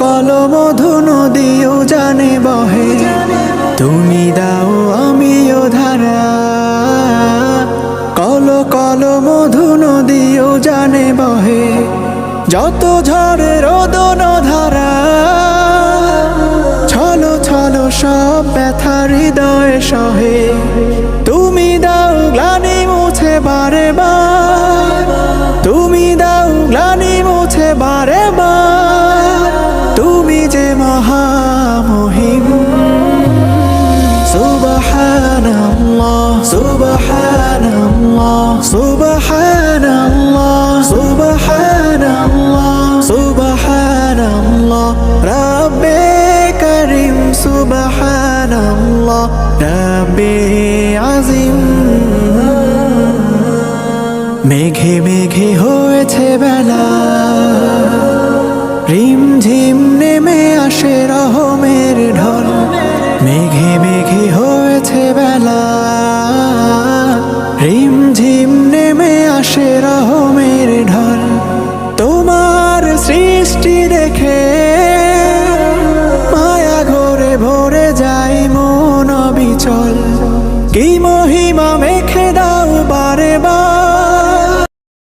কলমধু নদীও জানে বহে, তুমি দাও আমিও ধারা। কল মধু নদীও জানে বহে, যত ঝড়ে রোদন ধারা। ছলো ছলো সব ব্যথা হৃদয়ে সহে, তুমি দাও গ্লানি মুছে বারে বার। তুমি রাব্বে করিম সুবহানাল্লাহ রাব্বে আজিম মেঘে মেঘে হয়েছে বেলা, রিম ঝিম নেমে আসে রহমের ঢল। মেঘে মেঘে হয়েছে বেলা, রিম ঝিম নেমে আসে রহমের ঢল। তোমার সৃষ্টি দেখে যাই মন বিচল কি মন